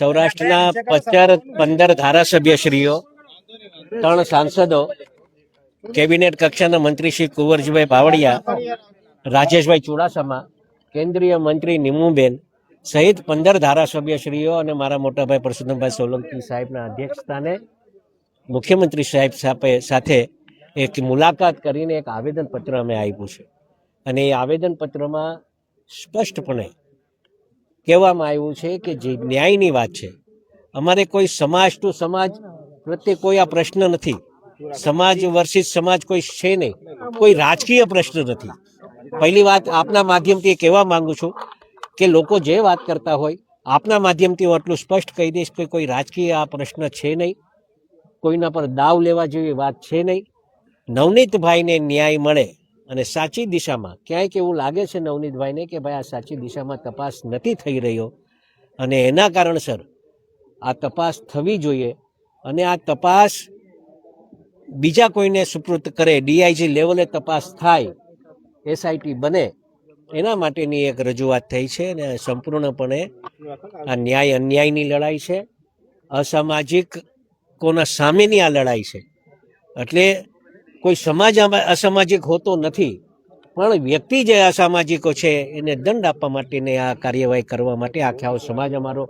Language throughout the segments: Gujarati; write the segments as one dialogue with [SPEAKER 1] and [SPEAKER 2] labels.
[SPEAKER 1] સૌરાષ્ટ્રના પચાર પંદર ધારાસભ્યશ્રીઓ, ત્રણ સાંસદો, કેબિનેટ કક્ષાના મંત્રી શ્રી કુંવરજીભાઈ બાવળિયા રાજેશભાઈ ચુડાસમા, કેન્દ્રીય મંત્રી નિમુબેન સહિત પંદર ધારાસભ્યશ્રીઓ અને મારા મોટાભાઈ પરસોત્તમભાઈ સોલંકી સાહેબના અધ્યક્ષસ્થાને મુખ્યમંત્રી સાહેબ સાથે એક મુલાકાત કરીને એક આવેદનપત્ર અમે આપ્યું છે. અને એ આવેદનપત્રમાં સ્પષ્ટપણે કહેવામાં આવ્યું છે કે જે ન્યાયની વાત છે. અમારે કોઈ સમાજ ટુ સમાજ પ્રત્યે કોઈ આ પ્રશ્ન નથી. સમાજ વર્સિસ સમાજ કોઈ છે નહીં. કોઈ રાજકીય પ્રશ્ન નથી. પહેલી વાત આપના માધ્યમથી કહેવા માંગુ છું કે લોકો જે વાત કરતા હોય, આપના માધ્યમથી હું આટલું સ્પષ્ટ કહી દઈશ કે કોઈ રાજકીય આ પ્રશ્ન છે નહીં. કોઈના પર દાવ લેવા જેવી વાત છે નહીં. નવનીતભાઈને ન્યાય મળે અને સાચી દિશામાં ક્યાંક એવું લાગે છે નવનીતભાઈને કે ભાઈ આ સાચી દિશામાં તપાસ નથી થઈ રહ્યો? અને એના કારણસર આ તપાસ થવી જોઈએ અને આ તપાસ બીજા કોઈને સુપૃત કરે, ડીઆઈજી લેવલે તપાસ થાય, એસઆઈટી બને, એના માટેની એક રજૂઆત થઈ છે અને સંપૂર્ણપણે આ ન્યાય અન્યાયની લડાઈ છે. અસામાજિક કોના સામેની આ લડાઈ છે. એટલે કોઈ સમાજ અસામાજિક હોતો નથી, પણ વ્યક્તિ જે અસામાજિકો છે, એને દંડ આપવા માટેની આ કાર્યવાહી કરવા માટે આખે સમાજ અમારો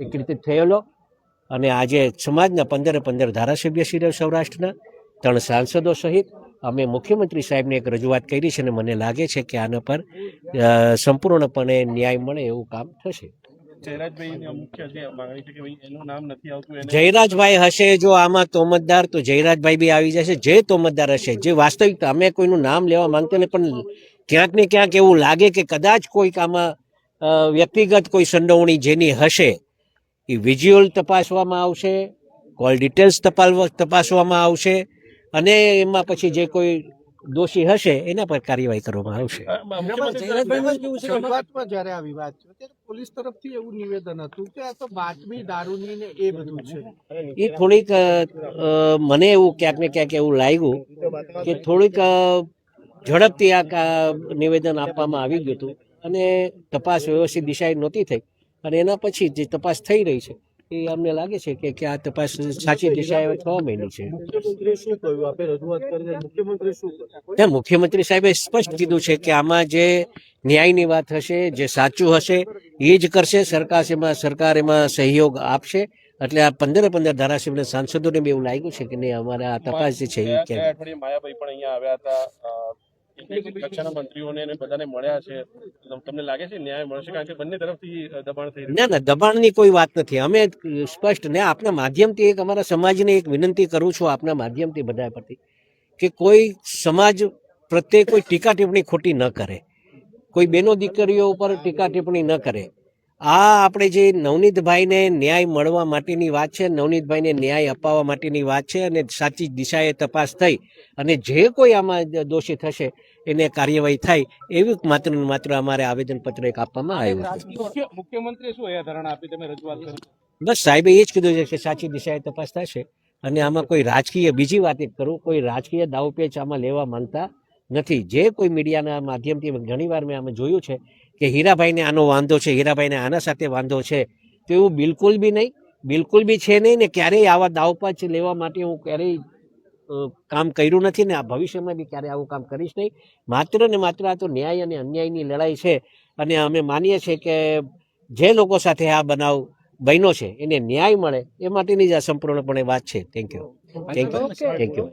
[SPEAKER 1] એકત્રિત થયેલો. અને આજે સમાજના પંદરે પંદર ધારાસભ્ય શ્રી સૌરાષ્ટ્રના, ત્રણ સાંસદો સહિત. અમે મુખ્યમંત્રી સાહેબને એક રજૂઆત કરી છે અને મને લાગે છે કે આના પર સંપૂર્ણપણે ન્યાય મળે એવું કામ થશે.
[SPEAKER 2] જયરાજભાઈની મુખ્ય જે માંગણી છે કે ભાઈ એનું નામ નથી આવતું
[SPEAKER 1] જયરાજભાઈ હશે જો આમાં તોમતદાર તો જયરાજભાઈ બી આવી જશે જે તોમતદાર હશે જે વાસ્તવિક અમે કોઈનું નામ લેવા માંગતો નહીં પણ ક્યાંક ને ક્યાંક એવું લાગે કે કદાચ કોઈક આમાં વ્યક્તિગત કોઈ સંડોવણી જેની હશે એ વિઝ્યુઅલ તપાસવામાં આવશે કોલ ડિટેલ્સ તપાસ તપાસવામાં આવશે અને એમાં પછી જે કોઈ દોષી હશે એના પર કાર્યવાહી કરવામાં આવશે.
[SPEAKER 3] પોલીસ તરફથી એવું નિવેદન હતું કે આ તો બાતમી દારૂની ને એ બધું છે.
[SPEAKER 1] એ થોડીક મને એવું ક્યાંક ને ક્યાંક એવું લાગ્યું કે થોડીક ઝડપથી આ કા- નિવેદન આપવામાં આવી ગયું હતું અને તપાસ વ્યવસ્થિત દિશાએ નહોતી થઈ. અને એના પછી જે તપાસ થઈ રહી છે એ અમને લાગે છે કે કે આ તપાસ સાચી દિશાએ થવા મહિની છે.
[SPEAKER 3] મુખ્યમંત્રી શું કહ્યું? આપે રજૂઆત કરી મુખ્યમંત્રી શું કહ્યું?
[SPEAKER 1] ત્યાં મુખ્યમંત્રી સાહેબે સ્પષ્ટ કીધું છે કે આમાં જે ન્યાયની વાત હશે જે સાચું હશે એ જ કરશે. સરકાર એમાં સરકાર એમાં સહયોગ આપશે. એટલે આ પંદરે પંદર ધારાસભ્ય સાંસદોને બી એવું લાગ્યું છે કે નહીં અમારે આ તપાસ જે છે એ
[SPEAKER 2] માયાભાઈ પણ અહીંયા આવ્યા હતા. કક્ષાના મંત્રીઓને બધાને મળ્યા છે. તમને લાગે છે ન્યાય મળશે? કારણ કે બંને તરફથી દબાણ થઈ
[SPEAKER 1] ના ના દબાણની કોઈ વાત નથી. અમે સ્પષ્ટ ને આપના માધ્યમથી એક અમારા સમાજને એક વિનંતી કરું છું આપના માધ્યમથી બધા પરથી કે કોઈ સમાજ પ્રત્યે કોઈ ટીકા ટિપ્પણી ખોટી ન કરે. કોઈ બેનો દીકરીઓ ઉપર ટીકા ટિપ્પણી ન કરે. આ આપણે જે નવનીતભાઈને ન્યાય મળવા માટેની વાત છે નવનીતભાઈને ન્યાય અપાવવા માટેની વાત છે અને સાચી દિશાએ તપાસ થઈ અને જે કોઈ આમાં દોષી થશે એને કાર્યવાહી થાય એવી માત્ર ને માત્ર અમારે આવેદનપત્ર એક આપવામાં આવ્યું છે
[SPEAKER 2] મુખ્ય શું ધરણા આપી? તમે રજૂઆત કરી.
[SPEAKER 1] બસ સાહેબે એ જ કીધું છે કે સાચી દિશાએ તપાસ થશે અને આમાં કોઈ રાજકીય બીજી વાત એક કરું કોઈ રાજકીય દાવપેચ આમાં લેવા માંગતા નથી. જે કોઈ મીડિયાના માધ્યમથી ઘણીવાર મેં અમે જોયું છે કે હીરાભાઈને આનો વાંધો છે હીરાભાઈને આના સાથે વાંધો છે તો એવું બિલકુલ બી નહીં. બિલકુલ બી છે નહીં ને ક્યારેય આવા દાવપેચ લેવા માટે હું ક્યારેય કામ કર્યું નથી ને આ ભવિષ્યમાં બી ક્યારેય આવું કામ કરીશ નહીં. માત્ર ને માત્ર આ તો ન્યાય અને અન્યાયની લડાઈ છે અને અમે માનીએ છીએ કે જે લોકો સાથે આ બનાવ બન્યો છે એને ન્યાય મળે એ માટેની જ આ સંપૂર્ણપણે વાત છે. Thank you thank you thank you thank you